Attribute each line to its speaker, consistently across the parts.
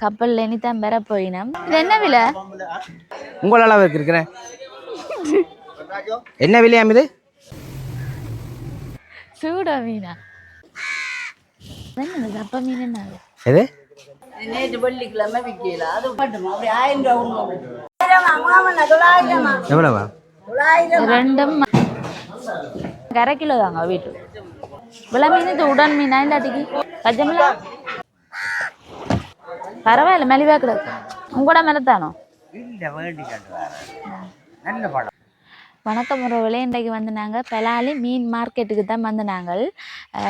Speaker 1: கப்பல்ல இனிதான் பெற போயினோம் இது என்ன விலை?
Speaker 2: உங்கள் அளவுக்கு இருக்கிறேன். என்ன விலையாம் இது
Speaker 1: சூடா மீனா. என்ன சப்ப மீன் என்ன
Speaker 2: எது?
Speaker 3: நேற்று வெள்ளிக்கிழமை விற்கல அது மட்டுமா அப்படி ஆயிரம் ரூபா கொடுங்க
Speaker 2: எவ்வளவா
Speaker 1: ரெண்டும் அரை கிலோ தாங்க வீட்டு. விலை மீன் இது உடன் மீனா இல்லாட்டிக்கு கஜமில்லா பரவாயில்ல மெலிவா கிடக்கு. உங்களோட மேலத்தானோ
Speaker 2: நல்ல படம்.
Speaker 1: வணக்கம் உறவுகளே இன்றைக்கு வந்து நாங்கள் பெலாலி மீன் மார்க்கெட்டுக்கு தான் வந்து நாங்கள்.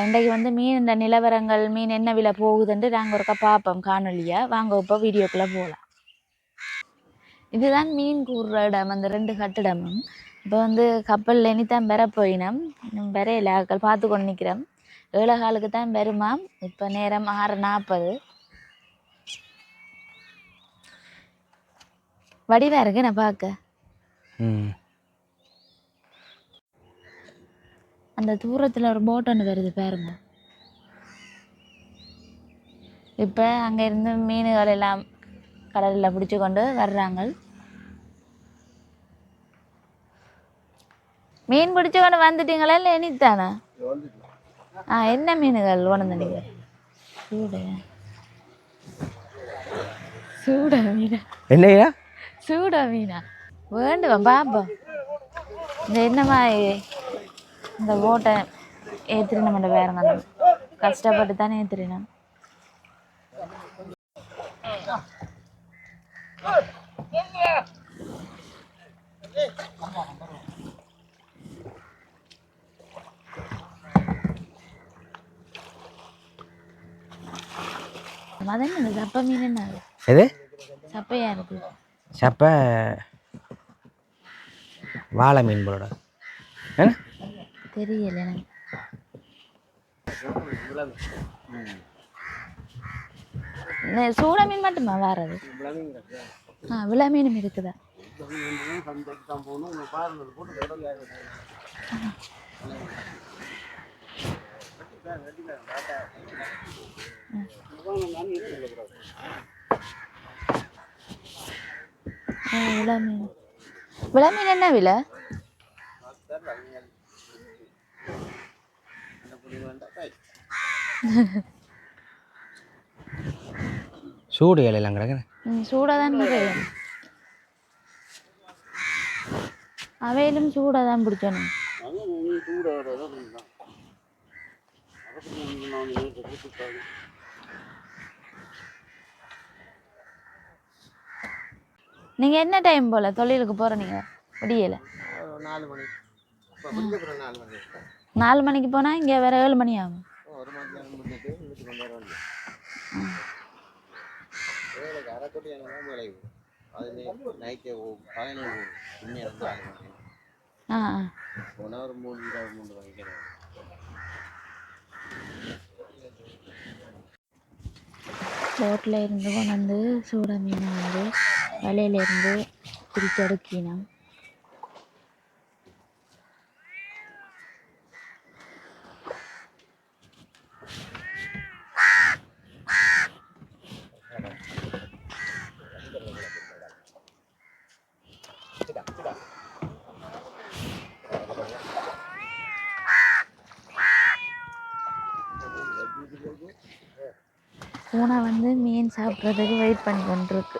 Speaker 1: இன்றைக்கு வந்து மீன் நிலவரங்கள் மீன் என்ன விலை போகுதுன்ட்டு நாங்கள் ஒருக்கா பார்ப்போம் காணொலியாக வாங்க இப்போ வீடியோக்குள்ளே போகலாம் இதுதான் மீன் கூறுற இடம் அந்த ரெண்டு கட்டிடமும். இப்போ வந்து கப்பலில் இனித்தான் பெற போயினோம். இன்னும் பெறையில பார்த்து கொண்டு நிற்கிறோம் ஏழை காலுக்கு தான் பெருமாம் இப்போ நேரம் ஆறு நாற்பது. வடிவாக இருக்கு நான் பார்க்க
Speaker 2: ம்.
Speaker 1: அந்த தூரத்தில் ஒரு போட் ஒன்று வருது பாருங்க. இப்போ அங்கேருந்து மீன்கள் எல்லாம் கடலில் பிடிச்சி கொண்டு வர்றாங்க. மீன் பிடிச்சி கொண்டு வந்துட்டீங்களா இல்லை இனித்தானே ஆ என்ன மீன்கள் உணர்ந்து நீங்கள் சூடு. சூடா மீனா.
Speaker 2: என்னையா
Speaker 1: சூடா மீனா வேண்டுவா பாப்போம் இந்த என்னமா இந்த ஓட்டை ஏற்றின மட்டும் வேறுங்க அந்த கஷ்டப்பட்டு தானே ஏற்றினோம் மதன் சப்ப மீன் என்ன சப்பையா இருக்கு
Speaker 2: சப்ப வாழை மீன் போலோட.
Speaker 1: தெரியல எனக்கு. சூட மீன் மட்டுமா வர்றது ஆ விழா மீனும் இருக்குதா? ஆ, விளா மீன் விளா மீன் என்ன விலை?
Speaker 2: சூடு இலையெல்லாம் கிடக்குறேன்
Speaker 1: சூடாக தான் தெரியும் அவையிலும் சூடாக தான் பிடிச்சணும் நீங்கள் என்ன டைம் போல் தொழிலுக்கு போகிற நீங்கள் முடியல
Speaker 2: நாலு மணி. நாலு மணி.
Speaker 1: நாலு மணிக்கு போனால் இங்கே வேற ஏழு மணி ஆகும். போட்டில் இருந்து கொண்டு வந்து சூட மீனை வந்து வலையில இருந்து பூனை வந்து மீன் சாப்பிட்றதுக்கு வெயிட் பண்ணி கொண்டிருக்கு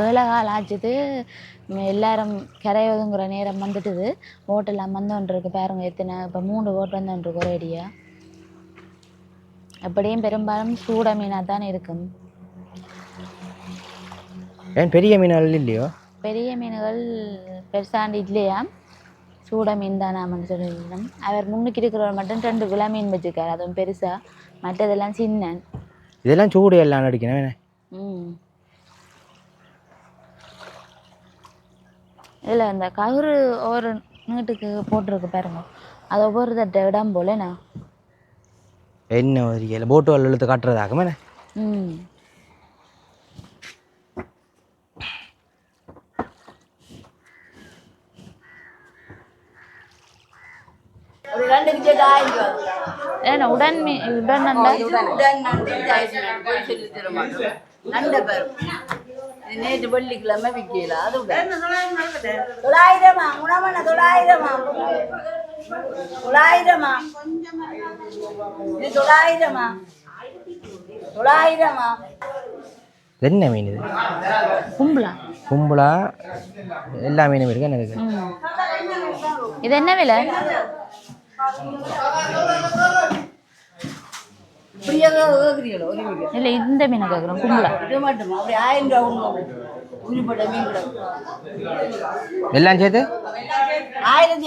Speaker 1: ஏழை கால் ஆச்சுது எல்லாரும் கரை ஒதுங்குற நேரம் வந்துட்டுது. ஓட்டெல்லாம் வந்து கொண்டிருக்கு பாருங்க எத்தனை இப்போ மூணு ஓட்டு வந்து கொண்டிருக்கு ஒரே அடியா. அப்படியும் பெரும்பாலும் சூட மீனாக தான் இருக்கும்.
Speaker 2: ஏன் பெரிய மீன் இல்லையோ?
Speaker 1: பெரிய மீன்கள் பெருசாண்டு இல்லையா? சூட மீன் தானாமன்னு சொல்லியிருந்தோம் அவர் முன்னுக்கு இருக்கிறவர் மட்டும் ரெண்டு விழா மீன் வச்சுருக்காரு அதுவும் பெருசா. மற்றதெல்லாம் சின்ன
Speaker 2: இதெல்லாம் சூடு எல்லாம் அடிக்கணும்
Speaker 1: ம். இதில் இந்த ககுறு ஒரு நீட்டுக்கு போட்டிருக்கு பாருங்க. அது ஒவ்வொரு தட்டை இடம் போலண்ணா
Speaker 2: என்ன? ஒரு போட்டு வல்ல இழுத்து
Speaker 1: ம்.
Speaker 3: ஆயிரம் ரூபா
Speaker 1: ஏன்னா உடன் மீ உடன் நண்டா
Speaker 3: உடன் நண்டு சொல்லி தர மாட்டோம் நேற்று வெள்ளிக்கிழமை விற்கல அது தொள்ளாயிரமா உணவன தொள்ளாயிரமா? தொள்ளாயிரமா? இது தொள்ளாயிரமா? தொள்ளாயிரமா?
Speaker 4: என்ன மீன் இது?
Speaker 1: கும்பலா?
Speaker 4: கும்பலா? எல்லா மீனும் இருக்கு? எனக்கு
Speaker 1: ம். இது என்ன விலை
Speaker 3: இப்படியே கேட்குறீங்களோ ஒரு மீன்
Speaker 1: இல்லை இந்த மீனை கேட்குறோம் கும்பலா?
Speaker 3: இது மட்டுமா? அப்படி ஆயிரம் ரூபா உணவு உருப்பட்ட மீன் கிடக்கு
Speaker 4: எல்லாம் சேர்த்து?
Speaker 3: ஆயிரத்தி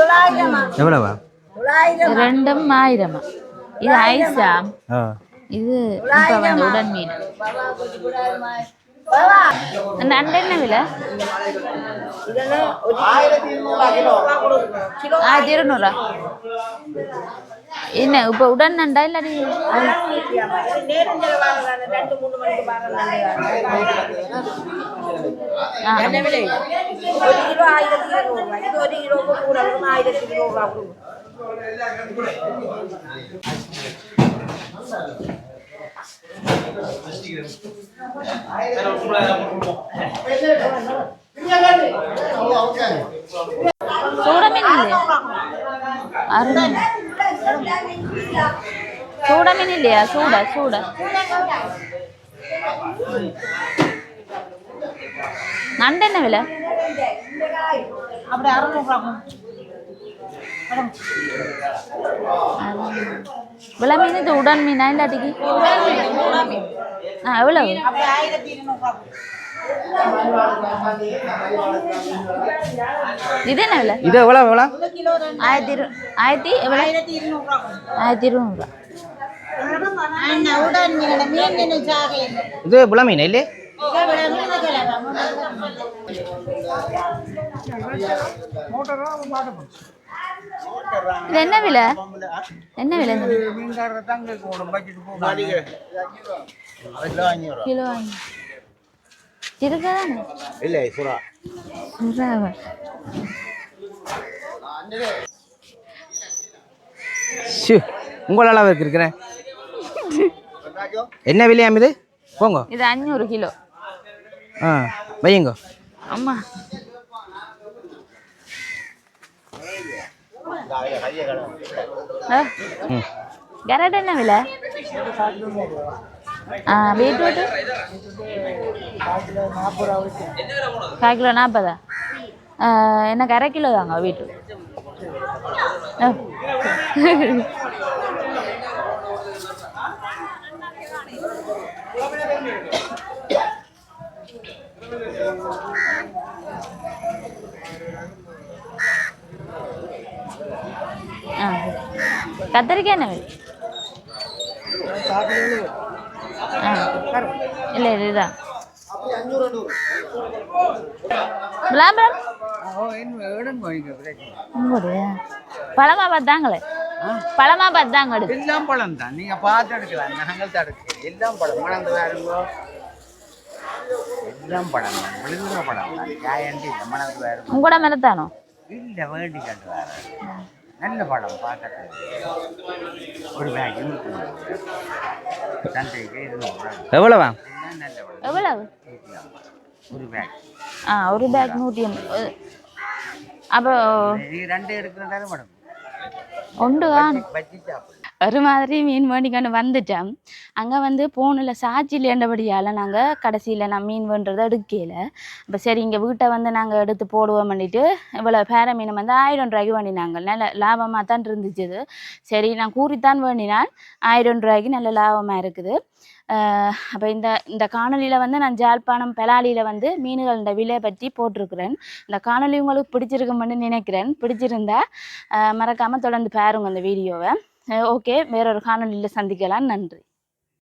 Speaker 3: தொள்ளாயிரமா?
Speaker 4: எவ்வளவா?
Speaker 1: ரெண்டும் ஆயிரமா. இது
Speaker 4: ஆ.
Speaker 1: இது உடன் மீன். நண்டு என்ன விலை?
Speaker 3: ஆயிரத்தி
Speaker 1: இருநூறா? என்ன இப்போ உடன் நண்டா
Speaker 3: கிலோ ஆயிரத்தி இருநூறுவா இது ஒரு கிலோ கூட வரும் ஆயிரத்தி இருநூறுவா கொடுக்கும்
Speaker 1: விலை மீன் இது உடன் மீனா இல்லாட்டிக்கு ஆ எவ்வளவு? இது என்ன விலை?
Speaker 4: இது எவ்வளோ எவ்வளோ
Speaker 1: ஆயிரத்தி இரு ஆயிரத்தி எவ்வளோ
Speaker 3: ஆயிரத்தி இருநூறுவா
Speaker 1: ஆயிரத்தி
Speaker 4: இது புல மீன் இல்லையே
Speaker 1: இது என்ன விலை? என்ன விலை?
Speaker 2: கிலோ
Speaker 1: வாங்கி இருக்காதானே
Speaker 2: இல்லை சுறா.
Speaker 1: சுறாவா
Speaker 4: ஷு உங்கள் அளவுக்கு இருக்கிறேன் என்ன விலையாம் இது? போங்க.
Speaker 1: இது அஞ்சூறு கிலோ.
Speaker 4: ஆ வையுங்க.
Speaker 1: அம்மா ஆ
Speaker 4: ம்
Speaker 1: கேரட் என்ன விலை? ஆ பீட்ரூட் கால் கிலோ நாற்பதா? ஆ, எனக்கு அரை கிலோ தாங்க பீட்ரூட்? கத்திரிக்காய் என்ன விலை? ஆ. இல்லை இல்லை இதுதான் விளாம்பரம்? பழமா பார்த்தாங்களே பழமா பார்த்தாங்க
Speaker 5: எல்லாம் பழம் தான் நீங்க பார்த்து எடுக்கலாம். நாங்கள் தான் எடுக்கலாம். எல்லாம் பழம். மணந்து வேறுங்கோ எல்லாம் பழம். தான் விழுங்குற பழம் தான். காயண்டி இல்லை மணந்து வேறு
Speaker 1: உங்களோட மரத்தானோ?
Speaker 5: இல்லை வேண்டி கண்டு வேறு. நல்ல பழம் பார்க்கறது ஒரு சந்தைக்கு இருநூறு
Speaker 4: எவ்வளவா?
Speaker 1: எவ்வளவு?
Speaker 5: ஒரு பேக்
Speaker 1: ஆ ஒரு பேக் நூற்றி எண்பது அப்போ
Speaker 5: ரெண்டு எடுக்கிறதாலும் மேடம்
Speaker 1: ஒன்று காணும்
Speaker 5: பச்சி சாப்பிடு.
Speaker 1: ஒரு மாதிரி மீன் வேண்டிக்கொண்டு வந்துட்டேன். அங்கே வந்து போனில் சாட்சி இல்லைன்றபடியால் நாங்கள் கடைசியில் நான் மீன் வேண்டுறதை எடுக்கல. அப்போ சரி இங்கே வீட்டை வந்து நாங்கள் எடுத்து போடுவோம் பண்ணிட்டு இவ்வளோ பேர மீன் வந்து ஆயிரம் ரூபாய்க்கு வேண்டினாங்க. நல்ல லாபமாக தான் இருந்துச்சு இது சரி நான் கூறித்தான் வேண்டினான். ஆயிரம் ரூபாய்க்கு நல்ல லாபமாக இருக்குது. அப்போ இந்த இந்த காணொலியில் வந்து நான் ஜாழ்ப்பாணம் பெலாலியில் வந்து மீன்களோட விலை பற்றி போட்டிருக்கிறேன். இந்த காணொலி உங்களுக்கு பிடிச்சிருக்குமென்னு நினைக்கிறேன். பிடிச்சிருந்தா மறக்காமல் தொடர்ந்து பாருங்க அந்த வீடியோவை. ஓகே வேறொரு காணொலியில் சந்திக்கலாம். நன்றி.